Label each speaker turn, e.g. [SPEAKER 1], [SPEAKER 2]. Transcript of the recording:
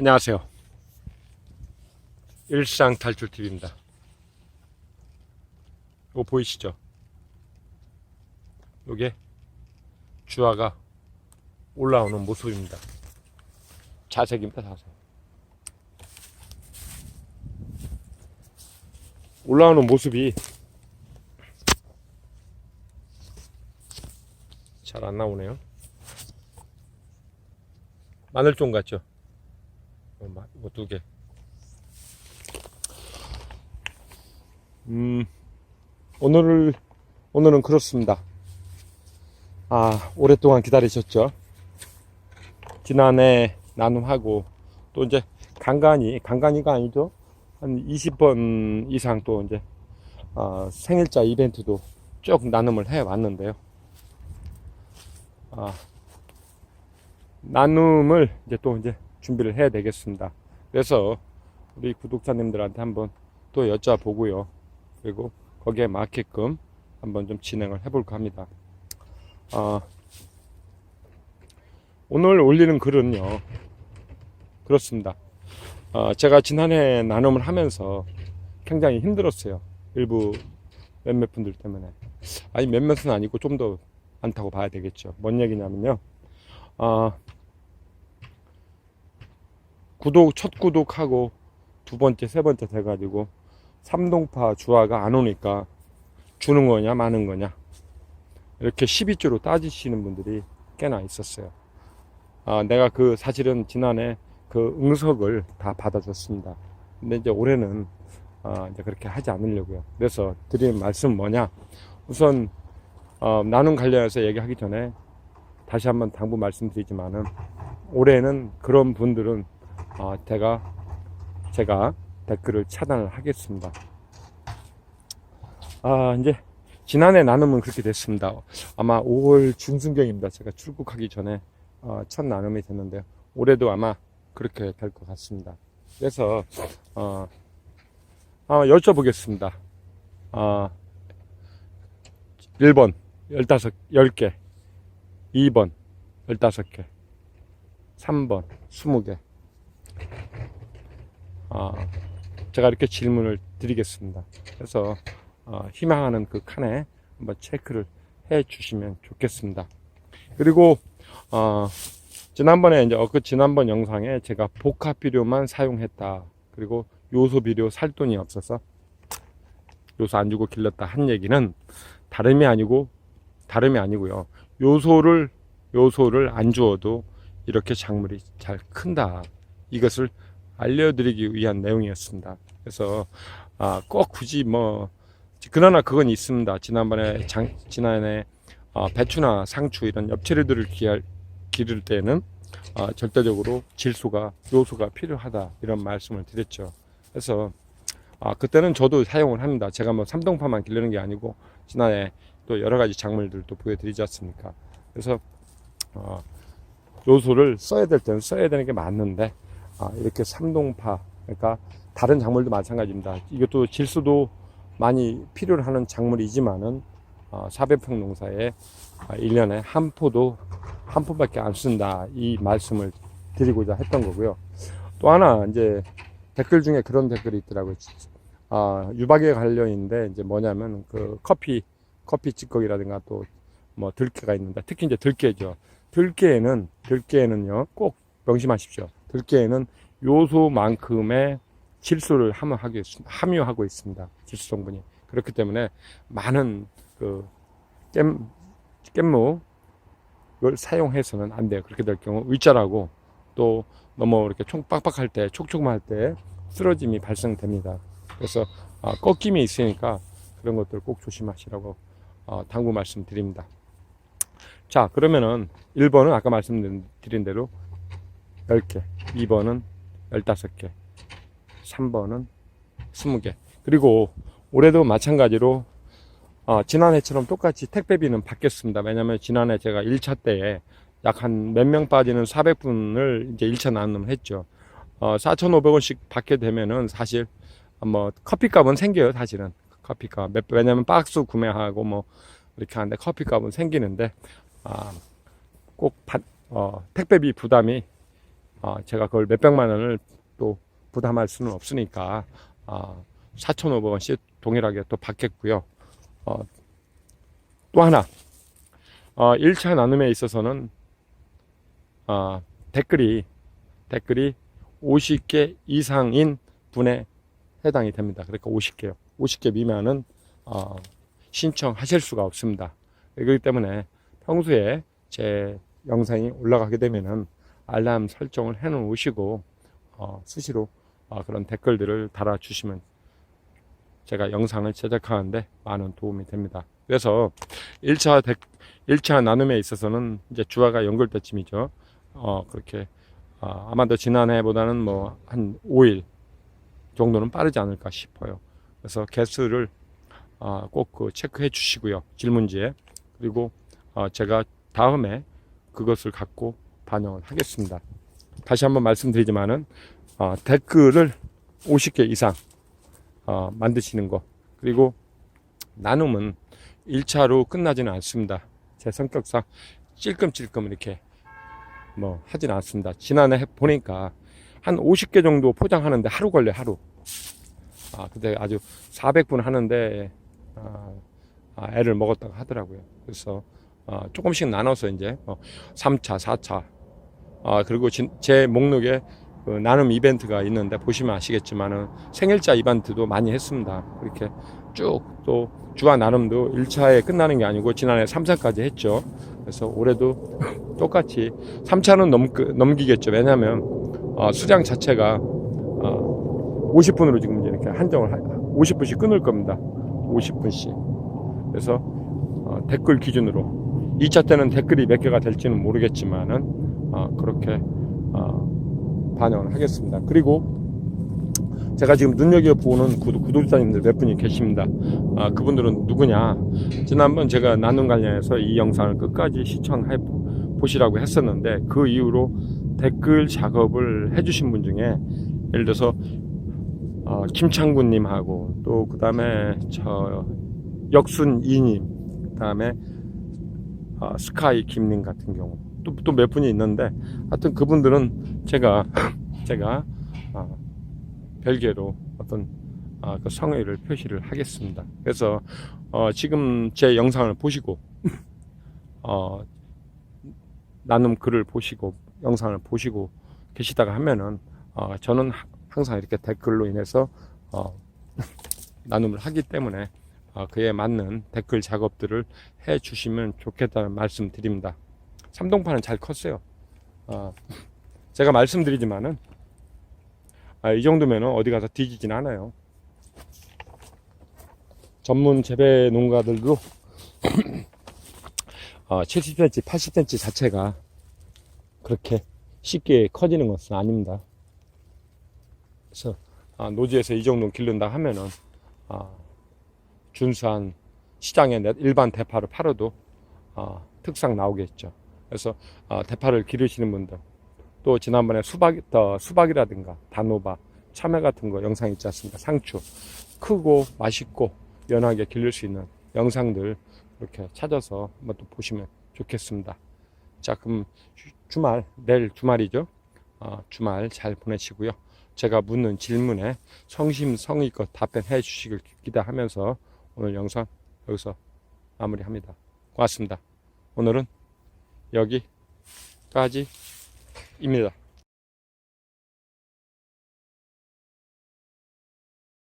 [SPEAKER 1] 안녕하세요. 일상 탈출 TV입니다. 이거 보이시죠? 요게 주화가 올라오는 모습입니다. 자색입니다, 자색. 올라오는 모습이 잘 안 나오네요. 마늘종 같죠? 어, 마- 이거 두 개. 음, 오늘을, 오늘은 그렇습니다. 아, 오랫동안 기다리셨죠? 지난해 나눔하고, 또 이제 간간히, 간간히가 아니죠? 한 20번 이상 또 이제, 어, 생일자 이벤트도 쭉 나눔을 해 왔는데요. 아, 나눔을 이제 또 이제 준비를 해야 되겠습니다. 그래서 우리 구독자님들한테 한번 또 여쭤보고요. 그리고 거기에 맞게끔 한번 좀 진행을 해볼까 합니다. 아, 오늘 올리는 글은요. 그렇습니다. 아, 제가 지난해 나눔을 하면서 굉장히 힘들었어요. 일부 몇몇 분들 때문에. 아니, 몇몇은 아니고 좀더 많다고 봐야 되겠죠. 뭔 얘기냐면요. 아, 구독, 첫 구독하고 두 번째, 세 번째 돼가지고 삼동파 주화가 안 오니까 주는 거냐, 마는 거냐. 이렇게 12주로 따지시는 분들이 꽤나 있었어요. 아, 내가 그 사실은 지난해 그 응석을 다 받아줬습니다. 근데 이제 올해는 아, 이제 그렇게 하지 않으려고요. 그래서 드리는 말씀 뭐냐. 우선, 어, 나눔 관련해서 얘기하기 전에 다시 한번 당부 말씀드리지만은 올해는 그런 분들은 어, 제가 제가 댓글을 차단을 하겠습니다. 아 이제 지난해 나눔은 그렇게 됐습니다. 아마 5월 중순경입니다. 제가 출국하기 전에 어, 첫 나눔이 됐는데요. 올해도 아마 그렇게 될 것 같습니다. 그래서 어, 아, 여쭤보겠습니다. 아, 1번 15, 10개 2번 15개 3번 20개 아, 제가 이렇게 질문을 드리겠습니다. 그래서 어, 희망하는 그 칸에 한번 체크를 해 주시면 좋겠습니다. 그리고 어, 지난번에 이제 그 지난번 영상에 제가 복합 비료만 사용했다. 그리고 요소 비료 살 돈이 없어서 요소 안 주고 길렀다 한 얘기는 다름이 아니고 다름이 아니고요. 요소를 요소를 안 주어도 이렇게 작물이 잘 큰다. 이것을 알려드리기 위한 내용이었습니다. 그래서 아, 꼭 굳이 뭐 그러나 그건 있습니다. 지난번에 장, 지난해 어, 배추나 상추 이런 엽채류들을 기할, 기를 때는 어, 절대적으로 질소가 요소가 필요하다 이런 말씀을 드렸죠. 그래서 아, 그때는 저도 사용을 합니다. 제가 뭐 삼동파만 기르는 게 아니고 지난해 또 여러 가지 작물들도 보여드리지 않습니까? 그래서 어, 요소를 써야 될 때는 써야 되는 게 맞는데 아, 이렇게 삼동파 그러니까 다른 작물도 마찬가지입니다. 이것도 질소도 많이 필요로 하는 작물이지만은 어, 400평 농사에 아, 1년에 한 포도 한 포밖에 안 쓴다 이 말씀을 드리고자 했던 거고요. 또 하나 이제 댓글 중에 그런 댓글이 있더라고요. 아, 유박에 관련인데 이제 뭐냐면 그 커피 커피 찌꺼기라든가 또 뭐 들깨가 있는데 특히 이제 들깨죠. 들깨에는 들깨에는요 꼭 명심하십시오. 들깨에는 요소만큼의 질소를 함유하고 있습니다. 질소 성분이 그렇기 때문에 많은 그 깻, 깻묵을 사용해서는 안 돼요. 그렇게 될 경우 위자라고 또 너무 이렇게 총 빡빡할 때 촉촉할 때 쓰러짐이 발생됩니다. 그래서 아, 꺾임이 있으니까 그런 것들 꼭 조심하시라고 어, 당부 말씀드립니다. 자, 그러면은 1번은 아까 말씀드린 대로 10개, 2번은 15개, 3번은 20개. 그리고 올해도 마찬가지로 어, 지난해처럼 똑같이 택배비는 받겠습니다. 왜냐면 지난해 제가 1차 때에 약 한 몇 명 빠지는 400분을 이제 1차 나눔을 했죠. 어, 4,500원씩 받게 되면은 사실 뭐 커피값은 생겨요, 사실은. 커피값. 몇- 왜냐면 박스 구매하고 뭐 이렇게 하는데 커피값은 생기는데 아, 꼭 받, 어, 택배비 부담이 아, 제가 그걸 몇백만 원을 또 부담할 수는 없으니까 아, 4,500원씩 동일하게 또 받겠고요. 어, 또 하나 어, 1차 나눔에 있어서는 어, 댓글이 댓글이 50개 이상인 분에 해당이 됩니다. 그러니까 50개요. 50개 미만은 어, 신청하실 수가 없습니다. 그렇기 때문에 평소에 제 영상이 올라가게 되면은 알람 설정을 해 놓으시고 어, 수시로 어, 그런 댓글들을 달아 주시면 제가 영상을 제작하는데 많은 도움이 됩니다. 그래서 1차 댓, 1차 나눔에 있어서는 이제 주화가 연글 때쯤이죠. 어, 그렇게 아, 아마도 지난해보다는 뭐 한 5일 정도는 빠르지 않을까 싶어요. 그래서 개수를 아, 꼭그 체크해 주시고요. 질문지에. 그리고 어, 제가 다음에 그것을 갖고 반영을 하겠습니다. 다시 한번 말씀드리지만은 어, 댓글을 50개 이상 어, 만드시는 거 그리고 나눔은 1차로 끝나지는 않습니다. 제 성격상 찔끔찔끔 이렇게 뭐 하진 않습니다. 지난해 해- 보니까 한 50개 정도 포장하는데 하루 걸려 하루. 아 근데 아주 400분 하는데 아, 아, 애를 먹었다고 하더라고요. 그래서 어, 조금씩 나눠서 이제 어, 3차, 4차. 아 그리고 진- 제 목록에 그 나눔 이벤트가 있는데 보시면 아시겠지만은 생일자 이벤트도 많이 했습니다. 이렇게 쭉 또 주와 나눔도 1차에 끝나는 게 아니고 지난해 3차까지 했죠. 그래서 올해도 똑같이 3차는 넘, 넘기겠죠. 왜냐하면 어, 수량 자체가 어, 50분으로 지금 이렇게 한정을 하, 50분씩 끊을 겁니다. 50분씩. 그래서 어, 댓글 기준으로 2차 때는 댓글이 몇 개가 될지는 모르겠지만은 어, 그렇게 어, 반영을 하겠습니다. 그리고 제가 지금 눈여겨보는 구독, 구독자님들 몇 분이 계십니다. 아, 그분들은 누구냐? 지난번 제가 나눔 관련해서 이 영상을 끝까지 시청해 보시라고 했었는데 그 이후로 댓글 작업을 해주신 분 중에 예를 들어서 어, 김창구님하고 또 그 다음에 저 역순이님 그 다음에 어, 스카이 김님 같은 경우 또또몇 분이 있는데 하여튼 그분들은 제가 제가 어, 별개로 어떤 아, 그 성의를 표시를 하겠습니다. 그래서 어, 지금 제 영상을 보시고 어, 나눔 글을 보시고 영상을 보시고 계시다가 하면은 어, 저는 하- 항상 이렇게 댓글로 인해서 어, 나눔을 하기 때문에 어, 그에 맞는 댓글 작업들을 해 주시면 좋겠다는 말씀 드립니다. 삼동파는 잘 컸어요. 어, 제가 말씀드리지만은 아, 이 정도면 어디 가서 뒤지진 않아요. 전문 재배 농가들도 어, 70cm, 80cm 자체가 그렇게 쉽게 커지는 것은 아닙니다. 그래서 아, 노지에서 이 정도 기른다 하면은 아, 준수한 시장에 내- 일반 대파를 팔아도 아, 특상 나오겠죠. 그래서 아, 대파를 기르시는 분들 또 지난번에 수박, 어, 수박이라든가 단호박, 참외 같은 거 영상 있지 않습니까? 상추 크고 맛있고 연하게 기를 수 있는 영상들 이렇게 찾아서 한번 또 보시면 좋겠습니다. 자, 그럼 주- 주말 내일 주말이죠. 어, 주말 잘 보내시고요. 제가 묻는 질문에 성심성의껏 답변해 주시길 기대하면서 오늘 영상 여기서 마무리합니다. 고맙습니다. 오늘은 여기까지입니다.